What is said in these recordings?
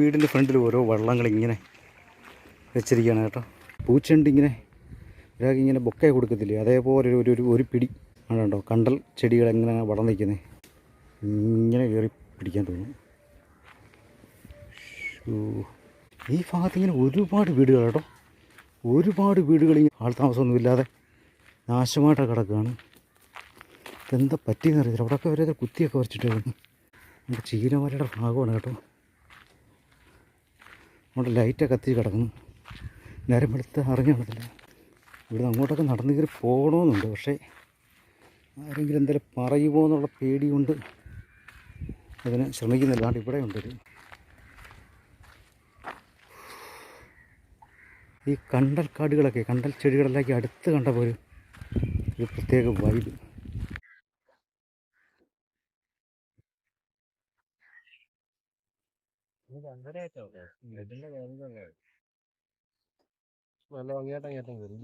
വീടിന്റെ ഫ്രണ്ടിൽ ഓരോ വള്ളങ്ങൾ ഇങ്ങനെ വെച്ചിരിക്കുകയാണ് കേട്ടോ. പൂച്ചെണ്ട് ഇങ്ങനെ. ഒരാൾക്ക് ഇങ്ങനെ ബൊക്കെ കൊടുക്കത്തില്ലേ? അതേപോലെ ഒരു ഒരു- ഒരു പിടി ആണോ കണ്ടൽ ചെടികൾ എങ്ങനെ വളർന്നു നിൽക്കുന്നത് ഇങ്ങനെ കയറി പിടിക്കാൻ തോന്നും. ഈ ഭാഗത്ത് ഇങ്ങനെ ഒരുപാട് വീടുകൾ കേട്ടോ. ഒരുപാട് വീടുകൾ ആൾ താമസമൊന്നും ഇല്ലാതെ നാശമായിട്ട് കിടക്കുകയാണ്. ഇതെന്താ പറ്റിയെന്നറിയത്തില്ല അവിടെയൊക്കെ വരെ കുത്തിയൊക്കെ വരച്ചിട്ട് നമ്മുടെ ചീനമലയുടെ ഭാഗമാണ് കേട്ടോ. അവിടെ ലൈറ്റൊക്കെ കത്തി കിടക്കുന്നു. നേരം വെളുത്ത് അറിഞ്ഞു കാണത്തില്ല ഇവിടെ അങ്ങോട്ടൊക്കെ നടന്നു കയറി പോകണമെന്നുണ്ട് പക്ഷേ ആരെങ്കിലും എന്തെങ്കിലും പറയുമോ എന്നുള്ള പേടി കൊണ്ട് അതിന് ശ്രമിക്കുന്നില്ല. ഇവിടെ ഉണ്ടൊരു ഈ കണ്ടൽ കാടുകളൊക്കെ കണ്ടൽ ചെടികളെല്ലാം അടുത്ത് കണ്ട പോലും ഒരു പ്രത്യേക വൈബ് നല്ല ഭംഗിയായിട്ട് അങ്ങേറ്റം കയറി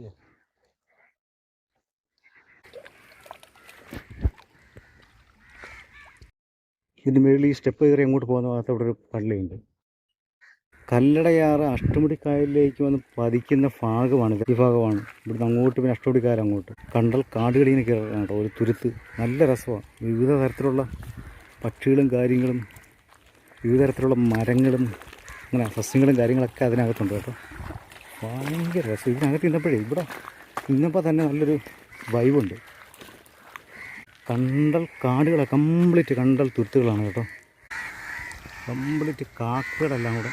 ഇതിന് മുകളിൽ ഈ സ്റ്റെപ്പ് കയറി അങ്ങോട്ട് പോകുന്ന ഭാഗത്ത് അവിടെ ഒരു പള്ളിയുണ്ട്. കല്ലടയാറ് അഷ്ടമുടിക്കായലിലേക്ക് വന്ന് പതിക്കുന്ന ഭാഗമാണ് ഈ ഭാഗമാണ്. ഇവിടുന്ന് അങ്ങോട്ട് പിന്നെ അഷ്ടമുടിക്കായൽ അങ്ങോട്ട്. കണ്ടൽ കാടുകളിങ്ങനെ കയറാണ് കേട്ടോ. ഒരു തുരുത്ത്. നല്ല രസമാണ്. വിവിധ തരത്തിലുള്ള പക്ഷികളും കാര്യങ്ങളും വിവിധ തരത്തിലുള്ള മരങ്ങളും അങ്ങനെ സസ്യങ്ങളും കാര്യങ്ങളൊക്കെ അതിനകത്തുണ്ട് കേട്ടോ. ഭയങ്കര രസം. ഇതിനകത്ത് ഇന്നപ്പോഴേ ഇവിടെ ഇന്നപ്പോൾ തന്നെ നല്ലൊരു വൈബുണ്ട് കണ്ടൽ കാടുകളെ കംപ്ലീറ്റ് കണ്ടൽ തുരുത്തുകളാണ് കേട്ടോ. കംപ്ലീറ്റ് കാക്കകളെല്ലാം കൂടെ.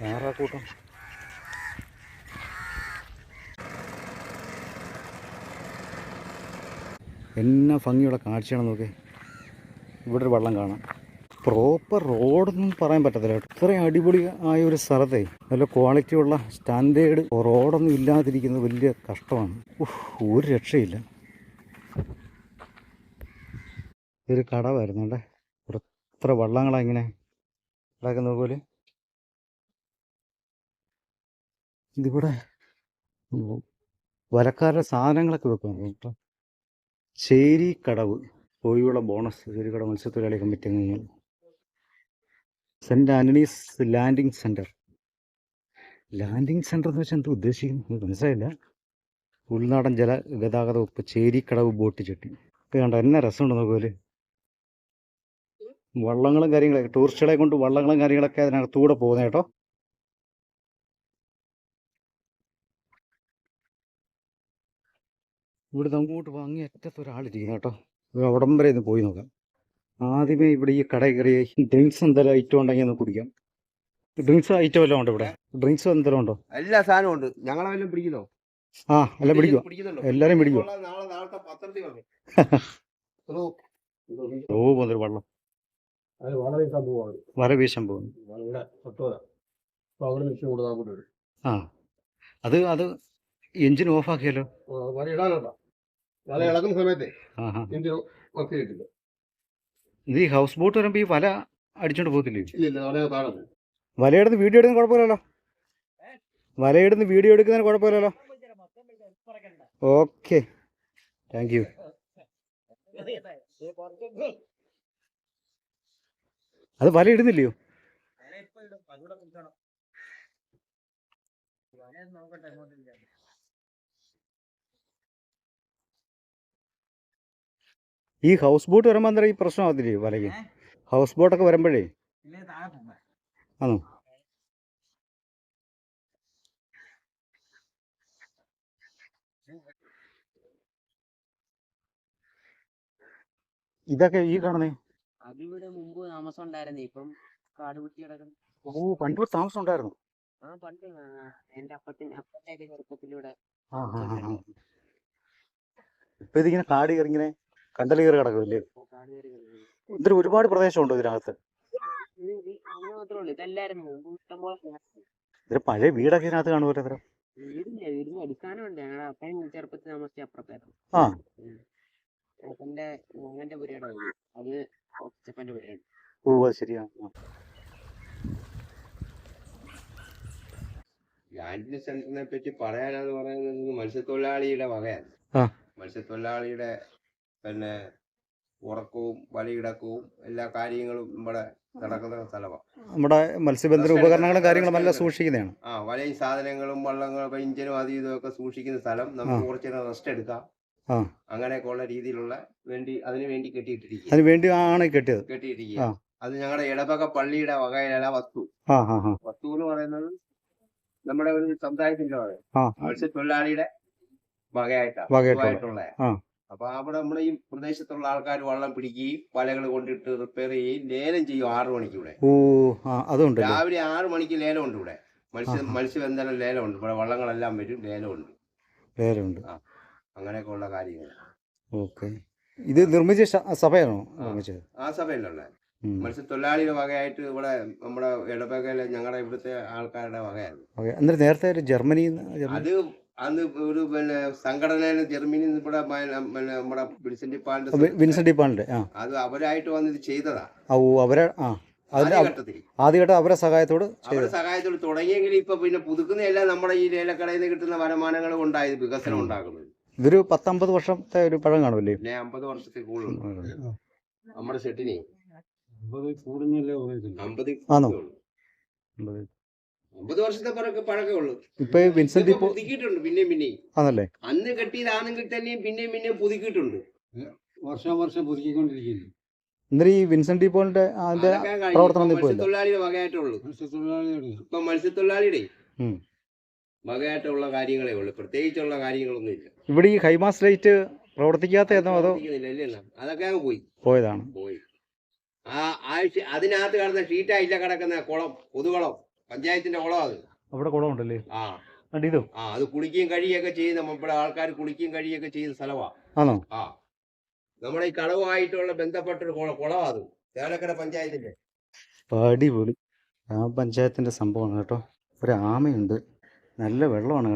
താറാക്കൂട്ടം എന്നാ ഭംഗിയുള്ള കാഴ്ചയാണെന്ന് നോക്കേ. ഇവിടെ ഒരു വെള്ളം കാണാം. പ്രോപ്പർ റോഡൊന്നും പറയാൻ പറ്റത്തില്ല. ഇത്രയും അടിപൊളി ആയ ഒരു സ്ഥലത്തെ നല്ല ക്വാളിറ്റിയുള്ള സ്റ്റാൻഡേർഡ് റോഡൊന്നും ഇല്ലാതിരിക്കുന്നത് വലിയ കഷ്ടമാണ്. ഒരു രക്ഷയില്ല. ഇതൊരു കട വരുന്നുണ്ടേ. ഇത്ര എത്ര വള്ളങ്ങളാ ഇങ്ങനെ കിടക്കുന്ന പോലെ ഇതിവിടെ വരക്കാരുടെ സാധനങ്ങളൊക്കെ വെക്കുന്നു കേട്ടോ. ചേരി കടവ് കോഴിയുള്ള ബോണസ്. ചേരിക്കട മത്സ്യത്തൊഴിലാളി കമ്മിറ്റി അംഗങ്ങൾ. Saint Antony's landing centre landing centre എന്ന് വെച്ചാൽ എന്ത് ഉദ്ദേശിക്കുന്നത്? മനസ്സിലായില്ല? ഉൾനാടൻ ജല ഗതാഗത വകുപ്പ് ചേരിക്കടവ് ബോട്ട് ചെട്ടി ഇത് കണ്ടോ? എന്നെ രസമുണ്ട് നോക്കുമല്ലേ വള്ളങ്ങളും കാര്യങ്ങളൊക്കെ ടൂറിസ്റ്റുകളെ കൊണ്ട് വള്ളങ്ങളും കാര്യങ്ങളൊക്കെ അതിനകത്തൂടെ പോകുന്നത് കേട്ടോ. ഇവിടെ അങ്ങോട്ട് വാങ്ങി അറ്റത്ത് ഒരാളിരിക്കുന്നു കേട്ടോ. അവിടം വരെ ഒന്ന് പോയി നോക്കാം. ആദ്യമേ ഇവിടെ ഈ കട കയറി ഡ്രിങ്ക്സ് എന്തെങ്കിലും ഐറ്റം ഉണ്ടെങ്കിൽ ഒന്ന് കുടിക്കാം. ഡ്രിങ്ക്സ് ഐറ്റം എല്ലാം ഉണ്ട് ഇവിടെ? ഡ്രിങ്ക്സ് എന്തെങ്കിലും ഉണ്ടോ? എല്ലാ സാധനവും ഉണ്ട്. ഞങ്ങളെല്ലാം പിടിക്കുന്നോ ആ എല്ലാം പിടിക്കുന്നുണ്ടോ? എല്ലാരും വന്നു. ഓ പോകുന്നൊരു വള്ളം. വീശാൻ പോകുന്നു. ആ. അത് അത് എഞ്ചിൻ ഓഫ് ആക്കിയാലോ വല ഇളക്കുന്ന സമയത്തെ വർക്ക് ചെയ്തിട്ടില്ല. ഇത് ഈ ഹൗസ് ബോട്ട് വരുമ്പോ ഈ വല അടിച്ചോണ്ട് പോകത്തില്ലേ? ഇല്ല ഇല്ല വല താഴെ വലയിടുന്ന് വീഡിയോ എടുക്കുന്ന കുഴപ്പമില്ലല്ലോ. വലയിടുന്ന് വീഡിയോ എടുക്കുന്നതിന് കുഴപ്പമില്ലല്ലോ. ഓക്കെ താങ്ക് യു അത് വല ഇടുന്നില്ലയോ? ഈ ഹൗസ് ബോട്ട് വരുമ്പോൾ അന്നേരം ഈ പ്രശ്നമാകത്തില്ലേ വലയ്ക്ക്? ഹൗസ് ബോട്ടൊക്കെ വരുമ്പോഴേ? ആണോ? ഇതൊക്കെ ഈ കാണുന്നേ? അതിവിടെ മുമ്പ് താമസം ഉണ്ടായിരുന്നു ഇപ്പം കാട് കുട്ടി കിടക്കുന്നു. ഓ പണ്ട് താമസം ഉണ്ടായിരുന്നു. ആ പണ്ട് എന്റെ അപ്പത്തിന് അപ്പത്തേക്ക് ചെറുപ്പത്തിലൂടെ. ഇപ്പൊ ഇതിങ്ങനെ കാട് കയറി ഇങ്ങനെ കണ്ടൽ കയറി കിടക്കില്ലേ ഇതിൽ ഒരുപാട് പ്രദേശമുണ്ട് ഇതിനകത്ത്. ഇതിന് പഴയ വീടൊക്കെ ഇതിനകത്ത് കാണുമല്ലോ ഇത്ര വീടില്ല വീടിന് അടിസ്ഥാനമുണ്ട് ഞങ്ങളുടെ അപ്പൻ ചെറുപ്പത്തിൽ താമസിച്ച അപ്പുറത്തായിരുന്നു ആ അപ്പന്റെ അത് ഒച്ചപ്പന്റെ പുരയാണ് ഓ അത് ശരിയാ ആ. ലാൻഡ് സെന്ററിനെ പറ്റി പറയാനെന്ന് പറയുന്നത് മത്സ്യത്തൊഴിലാളിയുടെ വകയാണ് ആ. മത്സ്യത്തൊഴിലാളിയുടെ പിന്നെ ഉറക്കവും വലയിടക്കവും എല്ലാ കാര്യങ്ങളും ഇവിടെ നടക്കുന്ന സ്ഥലമാണ് നമ്മുടെ മത്സ്യബന്ധന ഉപകരണങ്ങളും കാര്യങ്ങളും എല്ലാം സൂക്ഷിക്കുന്നതാണ്. ആ വലയും സാധനങ്ങളും വള്ളങ്ങളും പെഞ്ചനും അതും ഇതൊക്കെ സൂക്ഷിക്കുന്ന സ്ഥലം. നമുക്ക്. കുറച്ച് നേരം റെസ്റ്റ് എടുക്കാം. അങ്ങനെയൊക്കെ ഉള്ള രീതിയിലുള്ള വേണ്ടി അതിന് വേണ്ടി കെട്ടിയിട്ടിരിക്കുക അതിന് വേണ്ടി ആണ് കെട്ടിയത്. കെട്ടിയിട്ടിരിക്കുക അത് ഞങ്ങളുടെ ഇടവക പള്ളിയുടെ വകയിലല്ല വസ്തു. വസ്തു എന്ന് പറയുന്നത് നമ്മുടെ ഒരു സമുദായത്തിന്റെ മത്സ്യത്തൊഴിലാളിയുടെ വകയായിട്ടാണ്. വകയായിട്ടുള്ള. അപ്പൊ അവിടെ നമ്മുടെ ഈ പ്രദേശത്തുള്ള ആൾക്കാർ വള്ളം പിടിക്കുകയും വലകൾ കൊണ്ടിട്ട് റിപ്പയർ ചെയ്യുകയും ലേലം ചെയ്യും ആറു മണിക്ക് ഇവിടെ. ഓ രാവിലെ ആറു മണിക്ക് ലേലം ഉണ്ട് ഇവിടെ. മത്സ്യ മത്സ്യബന്ധന ലേലം ഉണ്ട് ഇവിടെ വള്ളങ്ങളെല്ലാം വരും ലേലമുണ്ട്. ലേലമുണ്ട്. അങ്ങനെയൊക്കെ ഉള്ള കാര്യങ്ങൾ ഓക്കെ. ഇത് നിർമ്മിച്ച സഭയാണോ ആ. നിർമ്മിച്ചത്? ആ സഭയിലുള്ള മത്സ്യത്തൊഴിലാളിയുടെ വകയായിട്ട് ഇവിടെ നമ്മുടെ ഇടവകയിലെ ഞങ്ങളുടെ ഇവിടുത്തെ ആൾക്കാരുടെ വകയായിരുന്നു. നേരത്തെ ജർമ്മനി അത് അന്ന് ഒരു പിന്നെ സംഘടനയിൽ ജർമ്മനി ഇവിടെ പിന്നെ നമ്മുടെ വിൻസെന്റ് പാലിന്റെ വിൻസെന്റ് അത് അവരായിട്ട് വന്ന് ഇത് ചെയ്തതാ. ഓ അവരെ ആ. അവരെ സഹായത്തോട് അവരുടെ സഹായത്തോട് തുടങ്ങിയെങ്കിലും ഇപ്പൊ പിന്നെ പുതുക്കുന്നതെല്ലാം നമ്മുടെ ഈ ലേലക്കടയിൽ നിന്ന് കിട്ടുന്ന വരുമാനങ്ങൾ കൊണ്ടായത് വികസനം ഉണ്ടാകുന്നത് ഉണ്ടാക്കുന്നത്. ഇതൊരു പത്തമ്പത് വർഷത്തെ ഒരു പഴം കാണുമല്ലേ? പിന്നെ അമ്പത് വർഷത്തെ കൂടുതൽ നമ്മുടെ ഷെട്ടിനെ അമ്പത് കൂടുന്നല്ലേ ആണോ? ഉള്ളൂ. അമ്പത് വർഷത്തെ പഴക്ക പഴക്കേ ഉള്ളൂ. ഇപ്പൊ വിൻസെന്റ് ഇപ്പൊ പുതുക്കിയിട്ടുണ്ട് പിന്നെയും പിന്നെയും. ആണല്ലേ? അന്ന് കെട്ടിയതാണെങ്കിൽ തന്നെയും പിന്നെയും പിന്നെയും പുതുക്കിയിട്ടുണ്ട്. വർഷം വർഷം പുതുക്കിക്കൊണ്ടിരിക്കുന്നു. എന്നിട്ട് ഈ വിൻസെന്റ് ഡിപ്പോളിന്റെ അതിന്റെ. പ്രവർത്തനം ഇപ്പൊ ഇപ്പോൾ. മത്സ്യത്തൊഴിലാളിയുടെ വകയായിട്ടുള്ളൂ. ഇപ്പൊ മത്സ്യത്തൊഴിലാളിയുടെ. വകയായിട്ടുള്ള കാര്യങ്ങളേ ഉള്ളൂ. പ്രത്യേകിച്ചുള്ള കാര്യങ്ങളൊന്നും ഇല്ല. ഇവിടെ ഈ ഹൈമാസ് ലൈറ്റ് പ്രവർത്തിക്കാത്ത അതോ. അതൊക്കെ അങ്ങ് പോയി. പോയതാണ്. പോയി. ആ ആഴ്ച അതിനകത്ത് കിടന്ന ഷീറ്റായില്ല കിടക്കുന്ന കുളം പൊതുകുളം പഞ്ചായത്തിന്റെ കുളം അത്. അവിടെ കുളമുണ്ടല്ലേ? ആ. കണ്ടോ ഇതോ? ആ അത് കുളിക്കുകയും കഴിയൊക്കെ ചെയ്യുന്ന നമ്മുടെ ആൾക്കാർ കുളിക്കുകയും കഴിയൊക്കെ ചെയ്യുന്ന സ്ഥലമാ ആണോ? ആ. നമ്മുടെ ഈ കടവുമായിട്ടുള്ള ബന്ധപ്പെട്ടൊരു കുളം അത്. ചേലക്കര പഞ്ചായത്തിന്റെ. അടിപൊളി ആ പഞ്ചായത്തിന്റെ സംഭവമാണ് കേട്ടോ. ഒരു ആമയുണ്ട്. നല്ല വെള്ളമാണ് കേട്ടോ.